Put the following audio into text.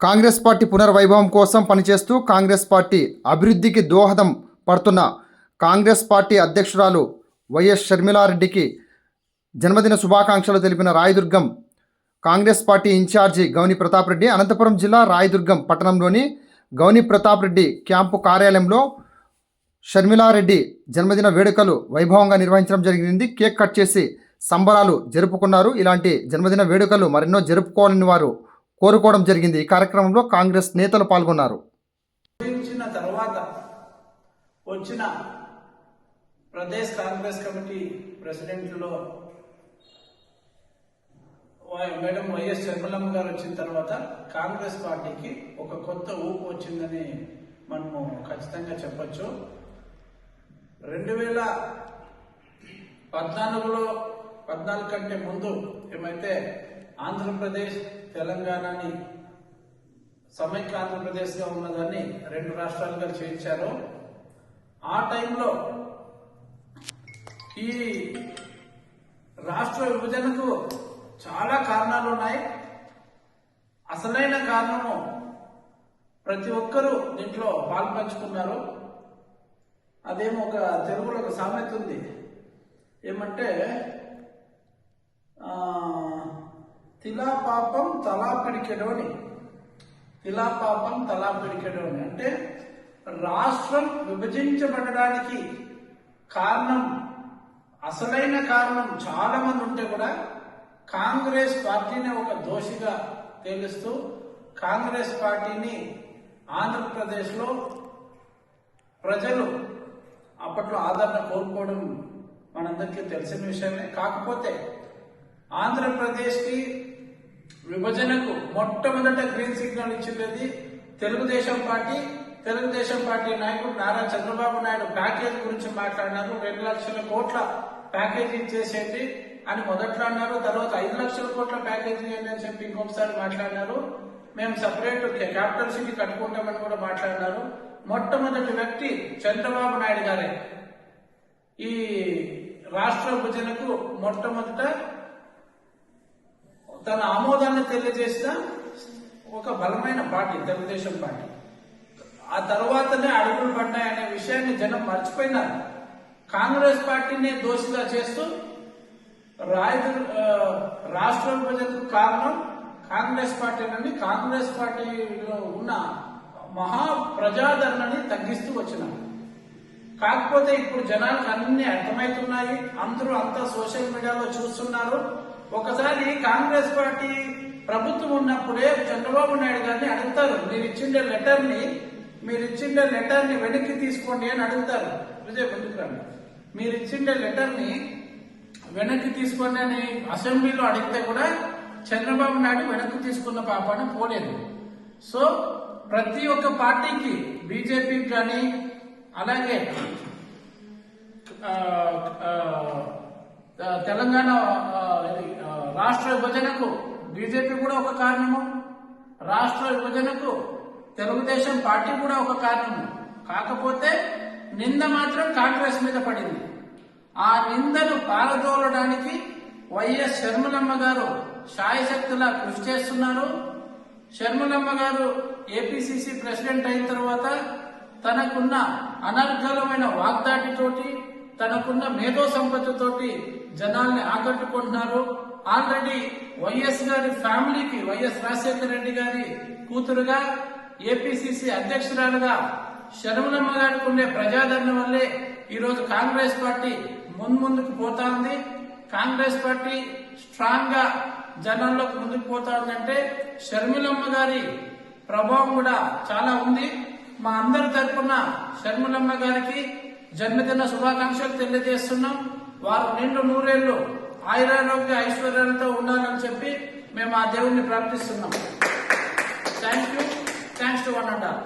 Congress party పునర్వైభవం కోసం పనిచేస్తూ Congress party అభివృద్ధికి దోహదం పడుతున్న కాంగ్రెస్ పార్టీ అధ్యక్షురాలు వైఎస్ షర్మిలారెడ్డికి జన్మదిన శుభాకాంక్షలు తెలిపిన Rayadurgam Congress party incharge Gouni Pratap Reddy Anantapuram జిల్లా రాయదుర్గం పట్టణంలోని గౌని ప్రతాప్ రెడ్డి క్యాంపు కార్యాలయంలో షర్మిలారెడ్డి జన్మదిన వేడుకలు వైభవంగా నిర్వహించడం జరిగింది. కేక్ కట్ చేసి సంబరాలు జరుపుకున్నారు. ఇలాంటి జన్మదిన వేడుకలు మరెన్నో జరుపుకోవాలని వారు కోరుకోవడం జరిగింది. ఈ కార్యక్రమంలో కాంగ్రెస్ నేతలు పాల్గొన్నారు. తర్వాత వచ్చిన ప్రదేశ్ కాంగ్రెస్ కమిటీ ప్రెసిడెంట్లో వై- మేడం వైఎస్ శర్మలమ్మ గారు వచ్చిన తర్వాత కాంగ్రెస్ పార్టీకి ఒక కొత్త ఊపు వచ్చిందని మనము ఖచ్చితంగా చెప్పచ్చు. రెండు వేల పద్నాలుగులో పద్నాలుగు కంటే ముందు ఏమైతే ఆంధ్రప్రదేశ్ తెలంగాణని సమైక్య ఆంధ్రప్రదేశ్గా ఉన్నదాన్ని రెండు రాష్ట్రాలుగా చేయించారు. ఆ టైంలో ఈ రాష్ట్ర విభజనకు చాలా కారణాలు ఉన్నాయి. అసలైన కారణము ప్రతి ఒక్కరూ దీంట్లో పాల్పంచుకున్నారు. అదేమో ఒక తెలుగులో ఒక సామెత ఉంది. ఏమంటే ఆ, తిలా పాపం తలా పిడికెడోని తిలా పాపం తలా పిడికెడోని అంటే రాష్ట్రం విభజించబడడానికి కారణం అసలైన కారణం చాలా మంది ఉంటే కూడా కాంగ్రెస్ పార్టీని ఒక దోషిగా తేలుస్తూ కాంగ్రెస్ పార్టీని ఆంధ్రప్రదేశ్లో ప్రజలు అప్పట్లో ఆదరణ కోరుకోవడం మనందరికీ తెలిసిన విషయమే. కాకపోతే ఆంధ్రప్రదేశ్కి విభజనకు మొట్టమొదట గ్రీన్ సిగ్నల్ ఇచ్చినది తెలుగుదేశం పార్టీ. తెలుగుదేశం పార్టీ నాయకుడు నారా చంద్రబాబు నాయుడు ప్యాకేజ్ గురించి మాట్లాడినారు. రెండు లక్షల కోట్ల ప్యాకేజ్ ఇచ్చేసేది అని మొదట్లో అన్నారు. తర్వాత ఐదు లక్షల కోట్ల ప్యాకేజ్ ఇవ్వండి అని చెప్పి ఇంకొకసారి మాట్లాడినారు. మేము సపరేట్ క్యాపిటల్ సిటీ కట్టుకుంటామని కూడా మాట్లాడినారు. మొట్టమొదటి వ్యక్తి చంద్రబాబు నాయుడు గారే. ఈ రాష్ట్ర విభజనకు మొట్టమొదట తన ఆమోదాన్ని తెలియజేసిన ఒక బలమైన పార్టీ తెలుగుదేశం పార్టీ. ఆ తర్వాతనే అడుగులు పడ్డాయనే విషయాన్ని జనం మర్చిపోయినారు. కాంగ్రెస్ పార్టీని దోషిగా చేస్తూ రాయదు రాష్ట్ర విభజనకు కారణం కాంగ్రెస్ పార్టీనని కాంగ్రెస్ పార్టీలో ఉన్న మహా ప్రజాదరణని తగ్గిస్తూ వచ్చినారు. కాకపోతే ఇప్పుడు జనాలకు అన్ని అర్థమవుతున్నాయి అందరూ అంతా సోషల్ మీడియాలో చూస్తున్నారు. ఒకసారి కాంగ్రెస్ పార్టీ ప్రభుత్వం ఉన్నప్పుడే చంద్రబాబు నాయుడు గారిని అడుగుతారు మీరు ఇచ్చిండే లెటర్ని మీరు ఇచ్చిండే లెటర్ని వెనక్కి తీసుకోండి అని అడుగుతారు. విజయ్ ముందుకు రండి. మీరు ఇచ్చిండే లెటర్ని వెనక్కి తీసుకోండి అని అసెంబ్లీలో అడిగితే కూడా చంద్రబాబు నాయుడు వెనక్కి తీసుకున్న పాపాన పోలేదు. సో ప్రతి ఒక్క పార్టీకి బీజేపీకి కానీ అలాగే తెలంగాణ రాష్ట్ర విభజనకు బీజేపీ కూడా ఒక కారణము. రాష్ట్ర విభజనకు తెలుగుదేశం పార్టీ కూడా ఒక కారణము. కాకపోతే నింద మాత్రం కాంగ్రెస్ మీద పడింది. ఆ నిందను పారదోలడానికి వైఎస్ శర్మలమ్మ గారు శాయశక్తులా కృషి చేస్తున్నారు. శర్మలమ్మ గారు ఏపీసీసీ ప్రెసిడెంట్ అయిన తర్వాత తనకున్న అనర్గలమైన వాగ్దాటితోటి తనకున్న మేధో సంపత్తితోటి జనాల్ని ఆకట్టుకుంటున్నారు. ఆల్రెడీ వైఎస్ గారి ఫ్యామిలీకి వైఎస్ రాజశేఖర రెడ్డి గారి కూతురుగా ఏపీసీసీ అధ్యక్షురాలుగా శర్మలమ్మ గారికి ఉండే ప్రజాదరణ వల్లే ఈరోజు కాంగ్రెస్ పార్టీ ముందుకు పోతా ఉంది. కాంగ్రెస్ పార్టీ స్ట్రాంగ్గా జనాల్లోకి ముందుకు పోతా ఉందంటే షర్మిలమ్మ గారి ప్రభావం కూడా చాలా ఉంది. మా అందరి తరపున షర్మిలమ్మ గారికి జన్మదిన శుభాకాంక్షలు తెలియజేస్తున్నాం. వారు నిండు నూరేళ్ళు ఆయురారోగ్య ఐశ్వర్యాలతో ఉండాలని చెప్పి మేము ఆ దేవుణ్ణి ప్రార్థిస్తున్నాం. Thank you thanks to one and all.